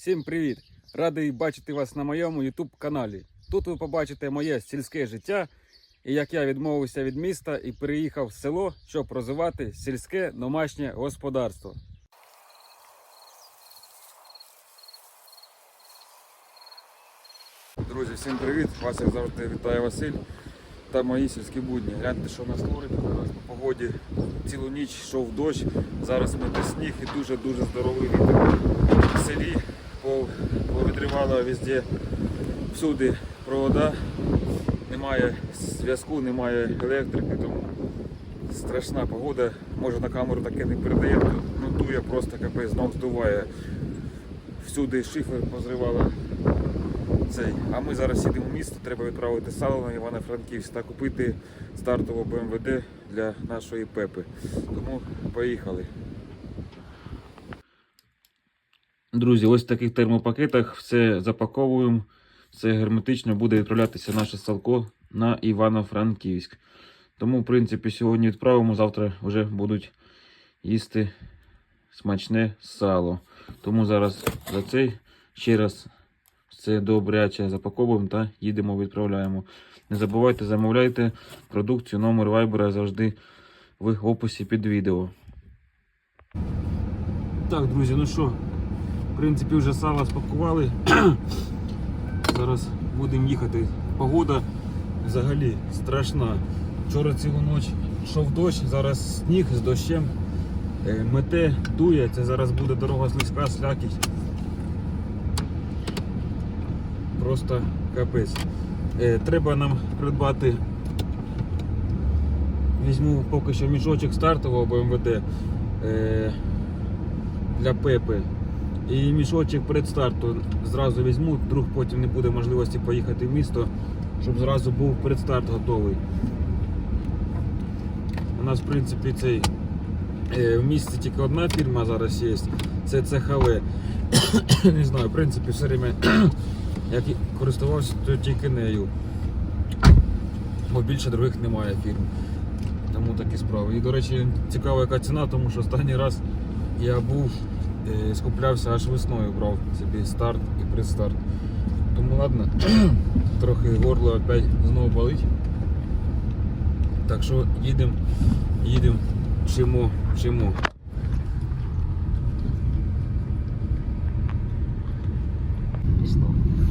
Всім привіт! Радий бачити вас на моєму YouTube каналі. Тут ви побачите моє сільське життя і як я відмовився від міста і переїхав в село, щоб розвивати сільське домашнє господарство. Друзі, всім привіт! Вас як завжди вітає Василь та мої сільські будні. Гляньте, що нас творить зараз по погоді. Цілу ніч йшов дощ, зараз мете сніг і дуже-дуже здоровий вітер. В селі пов- повідривало везде всюди провода, немає зв'язку, немає електрики, тому страшна погода. Може на камеру таке не передає, ну дує просто капець, знов здуває. Всюди шифер позривало цей. А ми зараз їдемо в місто, треба відправити сало на Івано-Франківськ та купити стартову БМВД для нашої пепи. Тому поїхали. Друзі, ось в таких термопакетах все запаковуємо. Все герметично буде відправлятися наше салко на Івано-Франківськ. Тому, в принципі, сьогодні відправимо, завтра вже будуть їсти смачне сало. Тому зараз за цей ще раз все добряче запаковуємо та їдемо, відправляємо. Не забувайте, замовляйте продукцію, номер вайбера завжди в описі під відео. Так, друзі, ну що, принципі, вже сало спакували. Зараз будемо їхати. Погода взагалі страшна. Вчора цілу ніч йшов дощ, зараз сніг з дощем. Е, Мете, дує, це зараз буде дорога слизька, слякіть. Просто капець. Е, Треба нам придбати. Візьму поки що мішочок стартового БМВД е, для Пепи. І мішочок предстарту зразу візьму, вдруг потім не буде можливості поїхати в місто, щоб зразу був предстарт готовий. У нас, в принципі, цей е, в місті тільки одна фірма зараз є, це ЦХВ. Не знаю, в принципі, все время як користувався, то тільки нею. Бо більше других немає фірм. Тому такі справи. І, до речі, цікава яка ціна, тому що останній раз я був, скуплявся аж весною, брав собі старт і предстарт. Тому ладно, трохи горло опять знову болить. Так що їдемо, їдемо, вчимо, вчимо.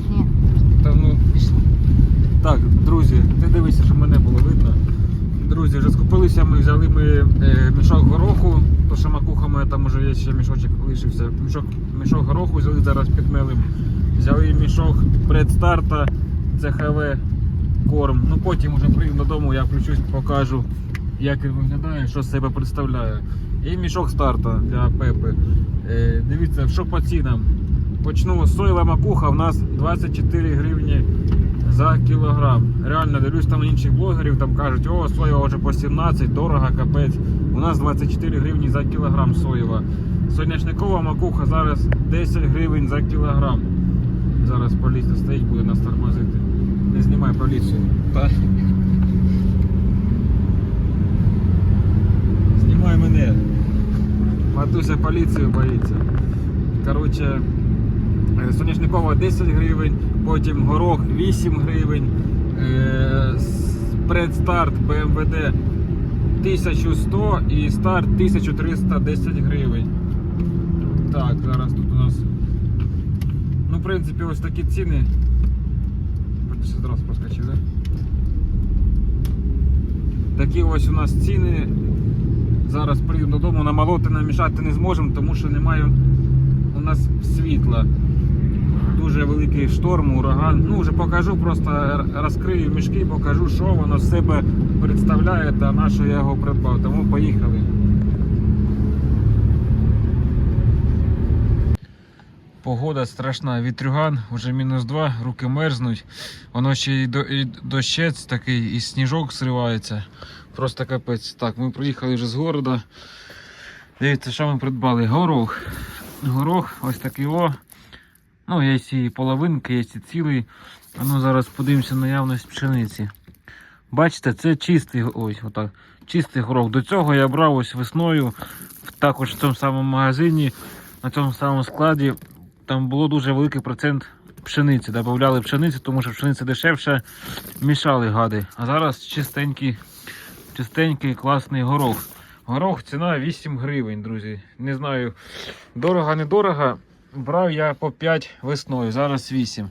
Ні, Та ну пішло. Так, друзі, ти дивися, щоб мене було видно. Друзі, вже скупилися, ми взяли ми е, мішок гороху, то що макуха моя там вже є ще мішочок лишився. Мішок, мішок гороху взяли зараз підмелим. Взяли мішок предстарта, ЦХВ корм. Ну потім вже приїду додому, я включусь, покажу, як він виглядає, що з себе представляє. І мішок старта для пепи. Е, дивіться, що по цінам. Почну соєва макуха, в нас 24 гривні за кілограм. Реально дивлюсь там інших блогерів, там кажуть, о, соєва вже по 17, дорого, капець. У нас 24 гривні за кілограм соєва. Соняшникова макуха зараз 10 гривень за кілограм. Зараз поліція стоїть, буде нас тормозити. Не знімай поліцію. Та. Знімай мене. Матуся поліцію боїться. Коротше, Е, Соняшникова 10 гривень, потім горох 8 гривень, е, предстарт БМВД 1100 і старт 1310 гривень. Так, зараз тут у нас. Ну, в принципі, ось такі ціни. Ще одразу проскочив, да? Такі ось у нас ціни. Зараз приїду додому, намолоти, намішати не зможемо, тому що немає у нас світла дуже великий шторм, ураган. Ну, вже покажу, просто розкрию мішки, покажу, що воно з себе представляє та на що я його придбав. Тому поїхали. Погода страшна, вітрюган, вже мінус 2, руки мерзнуть. Воно ще й, до, і дощець такий, і сніжок зривається. Просто капець. Так, ми приїхали вже з города. Дивіться, що ми придбали. Горох. Горох, ось такий о. Ну, є і половинки, є і цілий. А ну зараз подивимося наявність пшениці. Бачите, це чистий ось отак, чистий горох. До цього я брав ось весною, також в цьому самому магазині, на цьому самому складі там було дуже великий процент пшениці. Добавляли пшениці, тому що пшениця дешевша, мішали гади. А зараз чистенький, чистенький класний горох. Горох ціна 8 гривень, друзі. Не знаю, дорого, недорого. Брав я по 5 весною, зараз 8.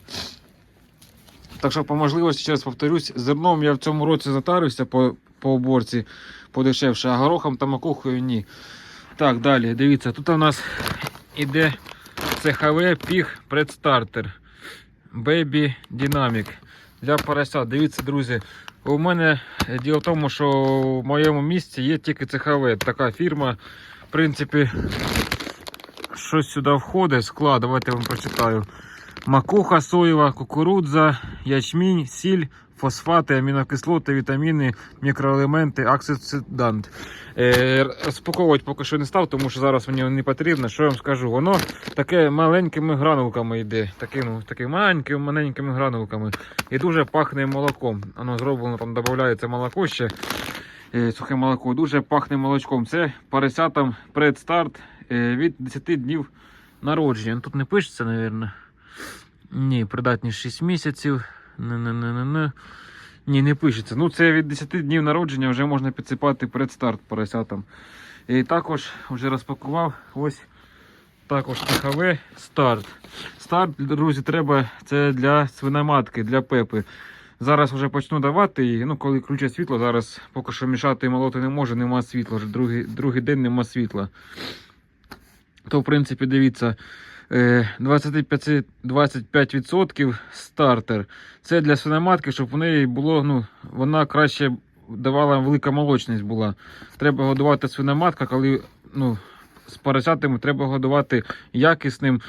Так що, по можливості, ще раз повторюсь, зерном я в цьому році затарився по, по оборці подешевше, а горохом та макухою ні. Так, далі, дивіться, тут у нас іде ЦХВ Піг Предстартер Baby Dynamic для поросят. Дивіться, друзі, у мене діло в тому, що в моєму місці є тільки ЦХВ, така фірма. В принципі, щось сюди входить, склад, давайте я вам прочитаю. Макуха, соєва, кукурудза, ячмінь, сіль, фосфати, амінокислоти, вітаміни, мікроелементи, аксицидант. Е, розпаковувати поки що не став, тому що зараз мені не потрібно. Що я вам скажу? Воно таке маленькими гранулками йде. Такі, ну, такими маленькими маленькими гранулками. І дуже пахне молоком. Воно зроблено, там додається молоко ще. е, Сухе молоко, дуже пахне молочком. Це поросятам предстарт від 10 днів народження. Ну, Тут не пишеться, мабуть. Ні, придатність 6 місяців. Не-не-не-не-не. Ні, не пишеться. Ну, це від 10 днів народження вже можна підсипати предстарт поросятам. І також вже розпакував ось також ТХВ старт. Старт, друзі, треба це для свиноматки, для пепи. Зараз вже почну давати її. Ну, коли включать світло, зараз поки що мішати і молоти не може, нема світла. Вже другий, другий день нема світла. То, в принципі, дивіться, е, 25, 25% стартер. Це для свиноматки, щоб в неї було, ну, вона краще давала велика молочність була. Треба годувати свиноматка, коли ну, з поросятами треба годувати якісним,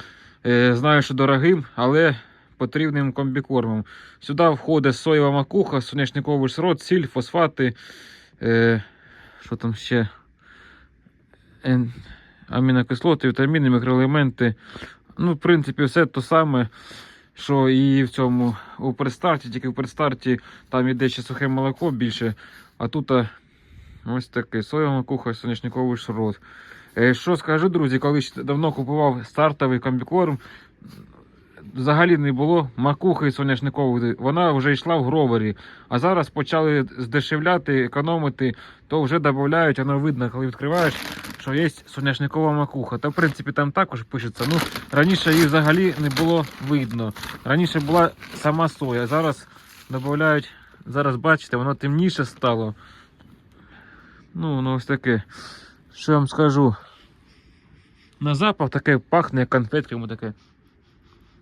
е, знаю, що дорогим, але потрібним комбікормом. Сюди входить соєва макуха, соняшниковий шрот, сіль, фосфати. Е, що там ще? Амінокислоти, вітаміни, мікроелементи. Ну, в принципі, все те саме, що і в цьому у предстарті, тільки в предстарті там іде ще сухе молоко більше, а тут ось таке соєва макуха, соняшниковий шрот. Е, Що скажу, друзі, коли давно купував стартовий комбікорм, взагалі не було макухи соняшникової, вона вже йшла в гровері. А зараз почали здешевляти, економити, то вже додають, воно видно, коли відкриваєш, що є соняшникова макуха. Та в принципі там також пишеться. Ну, раніше її взагалі не було видно. Раніше була сама соя, зараз додають, зараз бачите, воно темніше стало. Ну, воно ось таке. Що я вам скажу? На запах таке пахне як конфетками таке.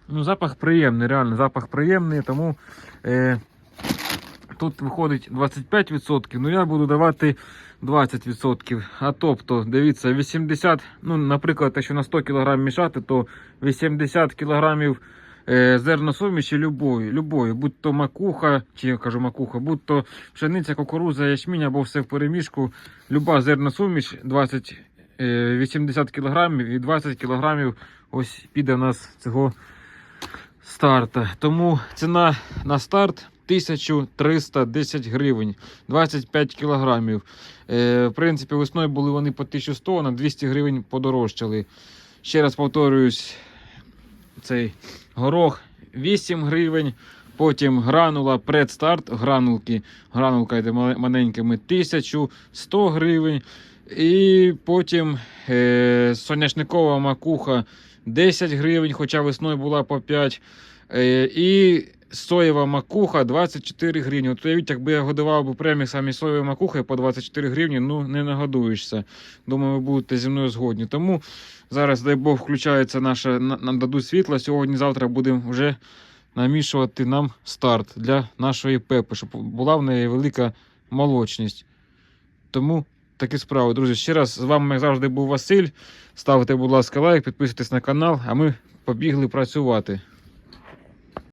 Ну, запах приємний, реально, запах приємний, тому е, тут виходить 25%, ну я буду давати 20%. А тобто, дивіться, 80, ну, наприклад, якщо на 100 кг мішати, то 80 кг зерносуміші любої, любої, будь то макуха, чи я кажу макуха, будь то пшениця, кукуруза, ячмінь або все в перемішку, люба зерносуміш 20, е, 80 кг і 20 кг ось піде у нас цього старта. Тому ціна на старт 1310 гривень, 25 кілограмів. Е, в принципі, весною були вони по 1100, на 200 гривень подорожчали. Ще раз повторююсь, цей горох 8 гривень. Потім гранула предстарт, гранулки, гранулка йде маленькими 1100 гривень. І потім е, соняшникова макуха 10 гривень, хоча весною була по 5. Е, і соєва макуха 24 гривні. От уявіть, якби я годував би прямі самі соєві макухи по 24 гривні, ну не нагодуєшся. Думаю, ви будете зі мною згодні. Тому зараз, дай Бог, включається наше, нам дадуть світло. Сьогодні-завтра будемо вже намішувати нам старт для нашої пепи, щоб була в неї велика молочність. Тому такі справи, друзі. Ще раз з вами, як завжди, був Василь. Ставте, будь ласка, лайк, підписуйтесь на канал, а ми побігли працювати.